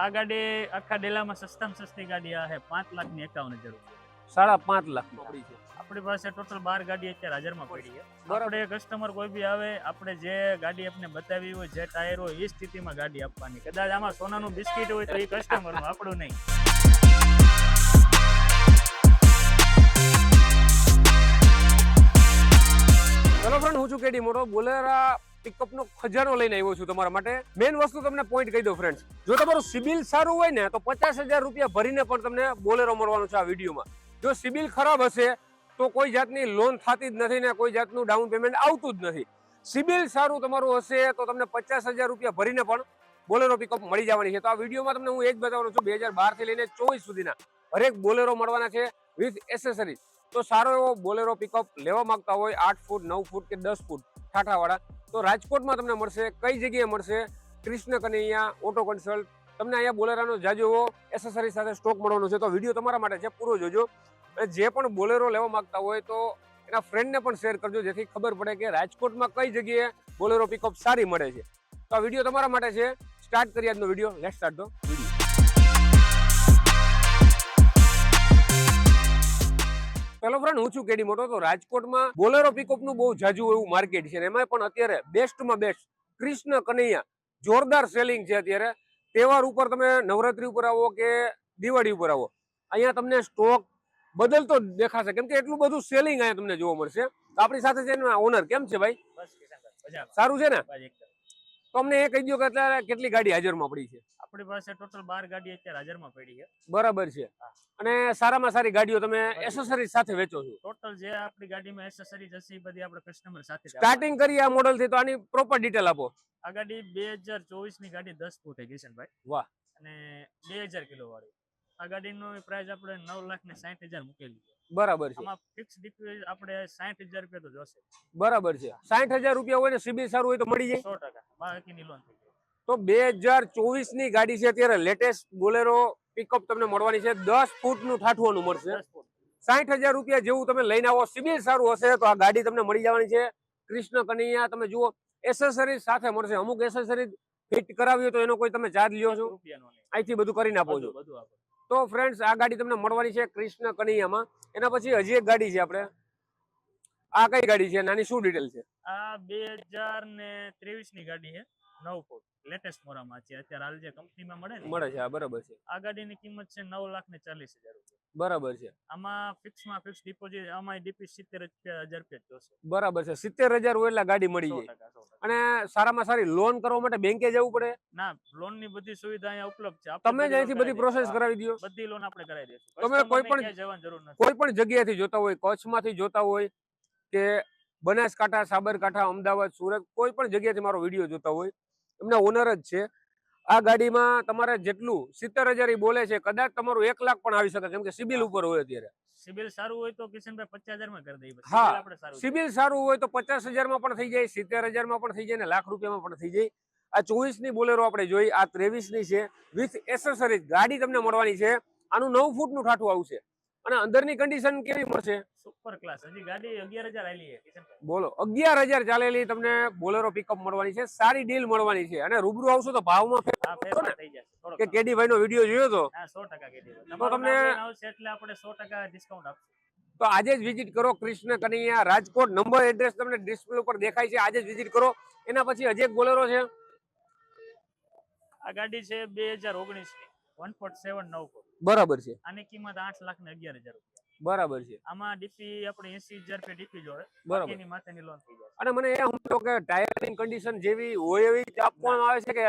આ ગાડી આખા ડેલામાં સસ્તામાં સસ્તી ગાડી આ છે પાંચ લાખની એકાવન હજાર સાડા પાંચ લાખ પડી છે. આપણી પાસે ટોટલ બાર ગાડી અત્યારે હાજરમાં પડી છે. બરાબર. આપણે કસ્ટમર કોઈ બી આવે આપણે જે ગાડી આપણે બતાવી હોય જે ટાયર હોય એ સ્થિતિમાં ગાડી આપવાની. કદાચ આમાં સોનાનું બિસ્કિટ હોય તો એ કસ્ટમરનું આપણું નહીં. ચલો ફ્રેન્ડ હું છું કેડી મોટો. બોલેરા પિકઅપ નો ખજાનો લઈને આવ્યો છું તમારા માટે. મેઇન વસ્તુ તમને પોઈન્ટ કહી દો ફ્રેન્ડ્સ જો તમારું સિબિલ સારું હોય ને, તો પચાસ હજાર રૂપિયા ભરીને પણ તમને બોલેરો મળવાનું છે આ વિડીયોમાં. જો સિબિલ ખરાબ હશે, તો કોઈ જાતની લોન થતી જ નથી ને કોઈ જાતનું ડાઉન પેમેન્ટ આવતું જ નથી. સિબિલ સારું તમારું હશે, તો તમને પચાસ હજાર રૂપિયા ભરીને પણ બોલેરો પિકઅપ મળી જવાની છે. તો આ વિડીયોમાં તમને હું એ જ બતાવવાનો છું, બે હજાર બારથી લઈને ચોવીસ સુધીના હરેક બોલેરો મળવાના છે વિથ એસેસરીઝ તો સારો એવો બોલેરો પિકઅપ લેવા માંગતા હોય આઠ ફૂટ, નવ ફૂટ કે દસ ફૂટ ઠાઠાવાળા તો રાજકોટમાં તમને મળશે, કઈ જગ્યાએ મળશે? કૃષ્ણ કનૈયા ઓટો કન્સલ્ટ તમને અહીંયા બોલેરાનો જાજો એસેસરી સાથે સ્ટોક મળવાનો છે. તો વીડિયો તમારા માટે છે, પૂરો જોજો. અને જે પણ બોલેરો લેવા માંગતા હોય તો એના ફ્રેન્ડને પણ શેર કરજો, જેથી ખબર પડે કે રાજકોટમાં કઈ જગ્યાએ બોલેરો પિકઅપ સારી મળે છે. તો આ વીડિયો તમારા માટે છે. સ્ટાર્ટ કરીએ આજનો વીડિયો. લેટ સ્ટાર્ટ પેલો ફ્રેન્ડ હું છું કેડી મોટો તો રાજકોટમાં બોલેરો પિકઅપનું બહુ જાજુ એવું માર્કેટ છે એમાં પણ અત્યારે બેસ્ટમાં બેસ્ટ કૃષ્ણ કનૈયા જોરદાર સેલિંગ છે અત્યારે. તહેવાર ઉપર તમે નવરાત્રી ઉપર આવો કે દિવાળી ઉપર આવો અહીંયા તમને સ્ટોક બદલતો દેખાશે. કેમ કે એટલું બધું સેલિંગ અહીંયા તમને જોવા મળશે. આપણી સાથે છે ઓનર કેમ છે ભાઈ? સારું છે ને? તો અમને એ કહી દો કે અત્યારે કેટલી ગાડી હાજરમાં પડી છે? આપણી પાસે ટોટલ બાર ગાડી અત્યારે હાજરમાં પડી છે. બરાબર છે. અને સારામાં સારી ગાડીઓ તમે એસેસરીઝ સાથે વેચો છો. ટોટલ જે આપણી ગાડીમાં એસેસરીઝ હશે બધી આપણે કસ્ટમર સાથે સ્ટાર્ટિંગ કરી આ મોડલથી તો આની પ્રોપર ડિટેલ આપો. આ ગાડી બે હજાર ચોવીસની ગાડી દસ ફૂટ છે કિશનભાઈ વાહ. અને બે હજાર કિલો વાળી. આ ગાડીનો પ્રાઇસ આપણે નવ લાખ ને સાઠ હજાર મૂકેલી બરાબર છે. આમાં ફિક્સ ડિપોઝિટ આપણે સાઠ હજાર રૂપિયા તો જોશે. બરાબર છે. સાઠ હજાર રૂપિયા હોય ને સીબી સારું હોય તો મળી જાય. 100% બાકીની લોન તો બે હજાર ચોવીસની ગાડી છે અત્યારે લેટેસ્ટ બોલેરો પિકઅપ તમને મળવાની છે. દસ ફૂટનું ઠાઠવાનું મળશે સાઠ હજાર રૂપિયા જેવું તમે લઈને આવો સિબિલ સારું હશે તો આ ગાડી તમને મળી જવાની છે. કૃષ્ણ કનૈયા તમે જુઓ એસેસરીઝ સાથે મળશે. અમુક એસેસરીઝ ફિટ કરાવી હોય તો એનો કોઈ તમે ચાર્જ લ્યો છો. અહીંથી બધું કરીને આપો છો. તો ફ્રેન્ડ્સ આ ગાડી તમને મળવાની છે કૃષ્ણ કનૈયામાં. એના પછી હજી એક ગાડી છે આપણે. આ કઈ ગાડી છે? નાની શું ડિટેલ છે? આ બે હજાર ને ત્રેવીસની ગાડી છે. નવ ફૂટ. લેટેસ્ટ મોરામાં છે. અત્યારે હાલ જે કંપનીમાં મળે ને મળે છે. આ બરાબર છે. આ ગાડીની કિંમત છે નવ લાખ ને ચાલીસ હજાર રૂપિયા. બરાબર છે. આમાં ફિક્સમાં ફિક્સ ડિપોઝિટ આમાં ડીપી સિત્તેર રૂપિયા હજાર રૂપિયા જોશે. બરાબર છે. સિત્તેર હજાર હોય એટલે ગાડી મળી જાય. અને સારામાં સારી લોન કરવા માટે બેંકે જવું પડે? ના લોનની બધી સુવિધા અહીંયા ઉપલબ્ધ છે. તમે જ અહીંથી બધી પ્રોસેસ કરાવી દો. બધી લોન આપણે કરાવી દઈશું. તમે કોઈ પણ- જવાની જરૂર નથી. કોઈ પણ જગ્યાએથી જોતા હોય કચ્છમાંથી જોતા હોય કે બનાસકાંઠા સાબરકાંઠા અમદાવાદ સુરત કોઈ પણ જગ્યાથી મારો વીડિયો જોતા હોય એમના ઓનર જ છે. આ ગાડીમાં તમારે જેટલું સિત્તેર હજાર બોલે છે કદાચ તમારું એક લાખ પણ આવી શકે કેમ કે સિબિલ ઉપર હોય અત્યારે. સિબિલ સારું હોય તો કિશનભાઈ પચાસ હજારમાં કરી દઈએ હા, સિબિલ સારું હોય તો પચાસ હજારમાં પણ થઈ જાય સિત્તેર હજારમાં પણ થઈ જાય ને લાખ રૂપિયામાં પણ થઈ જાય. આ ચોવીસની બોલેરો આપણે જોઈ આ ત્રેવીસની છે. વિથ એસેસરીઝ ગાડી તમને મળવાની છે. આનું નવ ફૂટનું ઠાઠું આવશે. અને અંદરની કન્ડિશન કેવી મળશે? સુપર ક્લાસ હજી ગાડી અગિયાર હજાર આલી છે. બોલો અગિયાર હજાર ચાલેલી તમને બોલેરો પિકઅપ મળવાની છે સારી ડીલ મળવાની છે. અને રૂબરૂ આવશો તો ભાવમાં ફેર થઈ જશે. કે કેડી ભાઈનો વિડિયો જોયો તો? હા સો ટકા કીધી તમારું તમને- આવશે એટલે આપણે 100% ડિસ્કાઉન્ટ આપશું. તો આજે જ વિઝિટ કરો કૃષ્ણ કનૈયા રાજકોટ. નંબર એડ્રેસ તમને ડિસ્પ્લે ઉપર દેખાય છે. આજે જ વિઝિટ કરો. એના પછી હજી એક બોલેરો છે. આ ગાડી છે બે હજાર ઓગણીસની વન ફોર્ટ સેવન નવ ફૂટ બરાબર છે. આની કિંમત આઠ લાખ ને અગિયાર હજાર રૂપિયા. બરાબર છે. આમાં ડીપી આપણે એસી હજાર રૂપિયા ડીપી જોડે બરાબર. માથેની લોન થઈ જશે અને મને એ સમજો કે ટાયરની કન્ડિશન જેવી હોય એવી જ આપવામાં આવે છે કે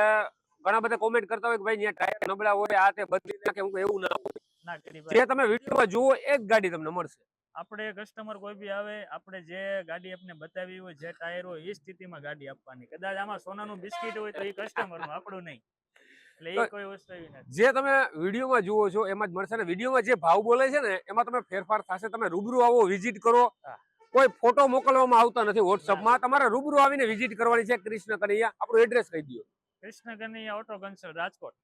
ઘણા બધા કોમેન્ટ કરતા હોય કે ભાઈ ત્યાં ટાયર નબળા હોય આ તે બદલી નાખે હું એવું ના હોય. ના કરી ભાઈ જે તમે વિડીયોમાં જુઓ એ જ ગાડી તમને મળશે. આપણે કસ્ટમર કોઈ બી આવે આપણે જે ગાડી આપને બતાવી હોય જે ટાયર હોય એ સ્થિતિમાં ગાડી આપવાની. કદાચ આમાં સોનાનું બિસ્કિટ હોય તો એ કસ્ટમરનું આપણું નહીં. જે તમે વિડીયોમાં જુઓ છો એમાં જ મળશે ને? વિડીયોમાં જે ભાવ બોલે છે ને એમાં તમે ફેરફાર થશે. તમે રૂબરૂ આવો વિઝિટ કરો. કોઈ ફોટો મોકલવામાં આવતા નથી વોટ્સઅપમાં તમારે રૂબરૂ આવીને વિઝિટ કરવાની છે કૃષ્ણ કનૈયા આપણું એડ્રેસ કહી દો કૃષ્ણ કનૈયા ઓટો કન્સલ્ટ રાજકોટ.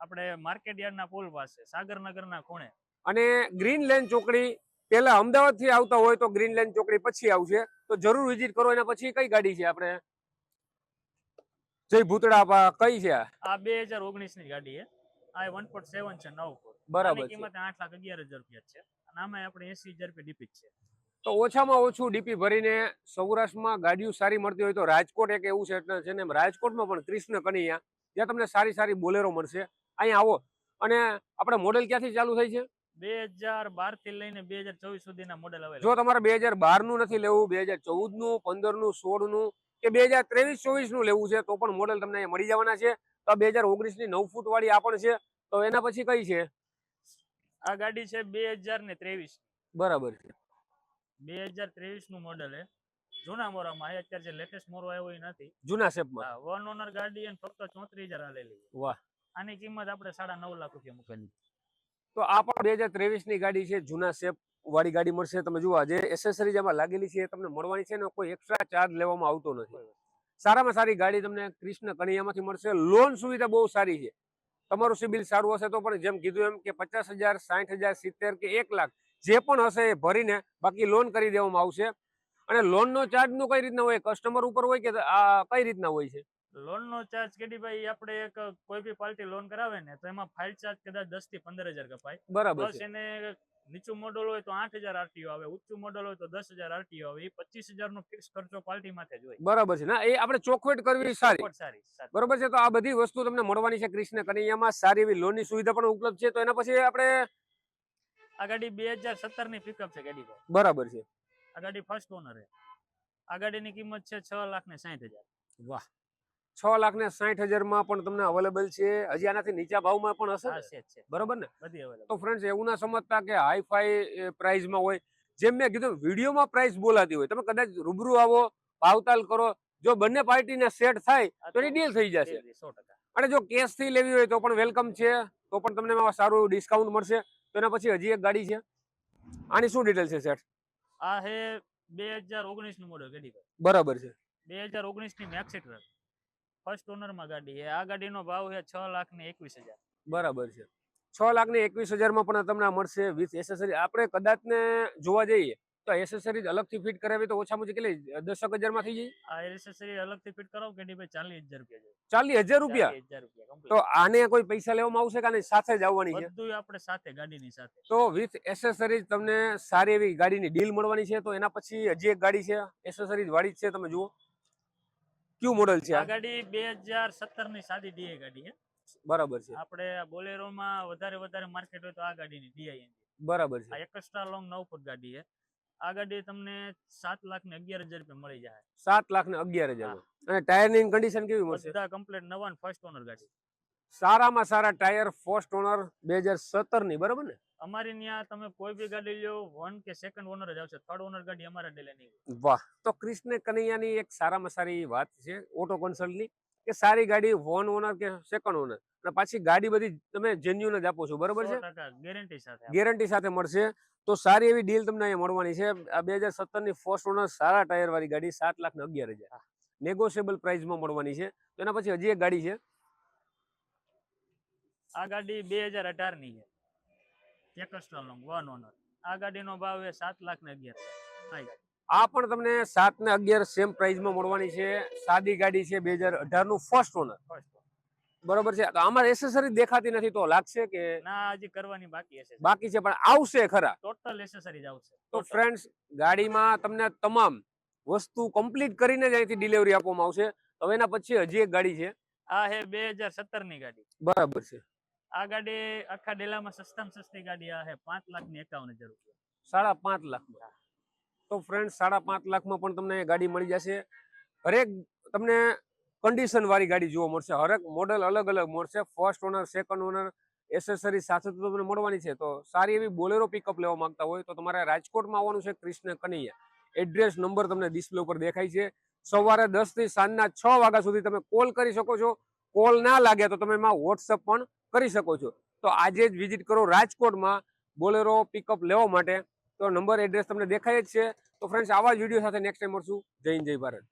આપણે માર્કેટ યાર્ડના પુલ પાસે સાગરનગરના ખૂણે. અને ગ્રીન લેન ચોકડી પેલા અમદાવાદથી આવતા હોય તો ગ્રીન લેન ચોકડી પછી આવશે. તો જરૂર વિઝિટ કરો. એના પછી કઈ ગાડી છે આપણે? જય ભૂતડા કઈ છે? આ? બે હજાર ઓગણીસની ગાડી છે. આ વન પોઈન્ટ સેવન છે નવ બરાબર કિંમત આઠ લાખ અગિયાર હજાર રૂપિયા છે. અને આમાં આપણે એસી હજાર રૂપિયા ડીપી છે. તો ઓછામાં ઓછું ડીપી ભરીને સૌરાષ્ટ્રમાં ગાડીઓ સારી મળતી હોય તો રાજકોટ એક એવું છે છે ને રાજકોટમાં પણ કૃષ્ણ કનૈયા ત્યાં તમને સારી સારી બોલેરો મળશે. અહીંયા આવો. અને આપણે મોડેલ ક્યાંથી ચાલુ થાય છે? બે હજાર બારથી લઈને બે હજાર ચોવીસ સુધીના મોડેલ અવેલેબલ જો તમારે બે હજાર બારનું નથી લેવું બે હજાર ચૌદનું પંદરનું સોળનું કે બે હજાર ત્રેવીસ ચોવીસનું લેવું છે તો પણ મોડલ તમને મળી જવાના છે. તો બે હજાર ઓગણીસની નવ ફૂટ વાળી આ પણ છે. તો એના પછી કઈ છે? આ ગાડી છે બે હજાર ને ત્રેવીસ. બરાબર છે. બે હજાર ત્રેવીસનું મોડેલ છે. જૂના મોરામાં અત્યારે જે લેટેસ્ટ મોરો આવ્યો એ નથી. જૂના શેપમાં વન ઓનર ગાડી અને ફક્ત ચોત્રીસ હજાર આલેલી વાહ. આની કિંમત આપણે સાડા નવ લાખ રૂપિયા મૂકેલી. તો આ પણ બે હજાર ત્રેવીસની ગાડી છે જૂના શેપ વાળી ગાડી મળશે તમે જુઓ જે એસેસરીઝ એમાં લાગેલી છે એ તમને મળવાની છે ને કોઈ એક્સ્ટ્રા ચાર્જ લેવામાં આવતો નથી. સારામાં સારી ગાડી તમને કૃષ્ણ કણિયામાંથી મળશે. લોન સુવિધા બહુ સારી છે. તમારું સિબિલ સારું હશે તો પણ જેમ કીધું એમ કે પચાસ હજાર સાઠ હજાર સિત્તેર કે એક લાખ જે પણ હશે એ ભરીને બાકી લોન કરી દેવામાં આવશે. અને લોનનો ચાર્જનું કઈ રીતના હોય? કસ્ટમર ઉપર હોય કે આ કઈ રીતના હોય છે? લોનનો ચાર્જ ચાર્જ કેડીભાઈ આપણે એક કોઈ બી પાર્ટી લોન કરાવે ને તો એમાં ફાઇલ ચાર્જ કદાચ દસથી પંદર હજાર કપાય. બરાબર છે. એને નીચું મોડલ હોય તો આઠ હજાર આરટીઓ આવે ઊંચું મોડલ હોય તો દસ હજાર આરટીઓ આવે. એ પચીસ હજાર નો ફિક્સ ખર્ચો પાર્ટી માટે જ હોય. બરાબર છે. ના એ આપણે ચોખવટ કરવી સારી. સારી સારી. બરોબર છે? તો આ બધી વસ્તુ તમને મળવાની છે કૃષ્ણ કનૈયામાં. સારી એવી લોનની સુવિધા પણ ઉપલબ્ધ છે. તો એના પછી આપણે આ ગાડી બે હજાર સત્તરની પિકઅપ છે ગાડી બરાબર છે. આ ગાડી ફર્સ્ટ ઓનર છે. આ ગાડીની કિંમત છે છ લાખ ને સાહીઠ હજાર. વાહ. છ લાખ ને સાઠ હજારમાં પણ તમને અવેલેબલ છે. હજી આનાથી નીચા ભાવમાં પણ હશે બરોબર ને? તો ફ્રેન્ડ એવું ના સમજતા કે હાઈ ફાઈ પ્રાઇસમાં હોય. જેમ મેં કીધું વિડીયોમાં પ્રાઇસ બોલાતી હોય. તમે કદાચ રૂબરૂ આવો ભાવતાલ કરો જો બંને પાર્ટીને સેટ થાય તો એની ડીલ થઈ જશે. અને જો કેશથી લેવી હોય તો પણ વેલકમ છે. તો પણ તમને સારું ડિસ્કાઉન્ટ મળશે. તો એના પછી હજી એક ગાડી છે. આની શું ડિટેલ છે સેટ આ હે બે હજાર ઓગણીસનું મોડલ બરાબર છે. બે હજાર ઓગણીસની મેક્સી ટ્રક ફર્સ્ટ ઓનરમાં ગાડી છે. આ ગાડીનો ભાવ છે છ લાખ ને એકવીસ હજાર. બરાબર છે. છ લાખ ને એકવીસ હજારમાં પણ તમને મળશે વીસ એસેસરી આપણે કદાચ ને જોવા જઈએ તો એસેસરીઝ અલગથી ફિટ કરાવી તો ઓછામાં ઓછી કેટલી દસક હજારમાં થઈ જાય? આ એસેસરી અલગથી ફિટ કરાવો કે ભાઈ ચાલીસ હજાર રૂપિયા ચાલીસ હજાર રૂપિયા? હજાર તો આને કોઈ પૈસા લેવામાં આવશે કે સાથે જ આવવાની છે? બધું આપણે સાથે ગાડીની સાથે. તો વિથ એસેસરીઝ તમને સારી એવી ગાડીની ડીલ મળવાની છે. તો એના પછી હજી એક ગાડી છે. એસેસરીઝ વાળી છે તમે જુઓ. કયું મોડેલ છે આ? ગાડી બે હજાર સત્તરની સાદી ડીઆઈ ગાડી છે બરાબર છે. આપણે બોલેરો માં વધારે વધારે માર્કેટ હોય તો આ ગાડીની ડીઆઈ બરાબર આ છે એકસ્ટ્રા લોંગ નવ ફૂટ ગાડી છે. આ ગાડી તમને સાત લાખ ને અગિયાર હજાર રૂપિયા મળી જાય. સાત લાખ ને અગિયાર હજાર. અને ટાયરની કન્ડિશન કેવી મળશે? બધા કમ્પ્લીટ નવા ફર્સ્ટ ઓનર ગાડી. સારામાં સારા ટાયર ફર્સ્ટ ઓનર બે હજાર સત્તરની બરાબર ને? અમારી ત્યાં તમે કોઈ બી ગાડી લ્યો વન કે સેકન્ડ ઓનર જ આવશે. થર્ડ ઓનર ગાડી અમારા ડેલે નહીં વાહ. તો કૃષ્ણ કનૈયાની એક સારામાં સારી વાત છે ઓટો કન્સલ્ટની કે સારી ગાડી વન ઓનર કે સેકન્ડ ઓનર અને પાછી ગાડી બધી તમે જેન્યુન જ આપો છો બરોબર છે? ગેરંટી સાથે ગેરંટી સાથે મળશે. તો સારી એવી ડીલ તમને અહીંયા મળવાની છે. આ બે હજાર સત્તરની ફર્સ્ટ ઓનર સારા ટાયર વાળી ગાડી સાત લાખ ને અગિયાર હજાર. નેગોશિયેબલ પ્રાઇસમાં મળવાની છે. તો એના પછી હજી એક ગાડી છે. આ ગાડી બે હજાર અઢારની છે. એક્સ્ટ્રા લોંગ વન ઓનર આ ગાડીનો ભાવ છે સાત લાખ ને અગિયાર આ પણ તમને સાત ને અગિયાર સેમ પ્રાઇસમાં મળવાની છે. સાદી ગાડી છે બે હજાર અઢારનું ફર્સ્ટ ઓનર બરોબર છે? તો આમાં એસેસરી દેખાતી નથી તો લાગશે કે ના હજી કરવાની બાકી હશે બાકી છે પણ આવશે ખરા. ટોટલ એસેસરી આવશે. તો ફ્રેન્ડ ફ્રેન્ડ્સ ગાડીમાં તમને તમામ વસ્તુ કમ્પ્લીટ કરીને જ અહીંથી ડિલિવરી આપવામાં આવશે. હવે એના પછી હજી એક ગાડી છે. આ હે બે હજાર સત્તરની ગાડી. બરાબર છે. આ ગાડી આખા ડેલામાં સસ્તામાં સસ્તી ગાડી આ પાંચ લાખની એકાવન હજાર રૂપિયા. સાડા પાંચ લાખમાં. તો ફ્રેન્ડ સાડા પાંચ લાખમાં પણ તમને ગાડી મળી જશે. હરેક તમને કન્ડિશન વાળી ગાડી જોવા મળશે. હરેક મોડલ અલગ અલગ મળશે. First owner second owner accessory સાથે તો તમને મળવાની છે. તો સારી એવી બોલેરો પિકઅપ લેવા માંગતા હોય તો તમારે રાજકોટમાં આવવાનું છે કૃષ્ણ કનૈયા. એડ્રેસ નંબર તમને ડિસ્પ્લે ઉપર દેખાય છે. સવારે દસથી સાંજના છ વાગ્યા સુધી તમે કોલ કરી શકો છો. કોલ ના લાગે તો તમે એમાં વોટ્સઅપ પણ કરી શકો છો. તો આજે જ વિઝિટ કરો રાજકોટમાં બોલેરો પિકઅપ લેવા માટે. તો નંબર એડ્રેસ તમને દેખાય જ છે. તો ફ્રેન્ડ્સ આવા જ વીડિયો સાથે નેક્સ્ટ ટાઈમ મળશું. જય હિન્દ, જય ભારત.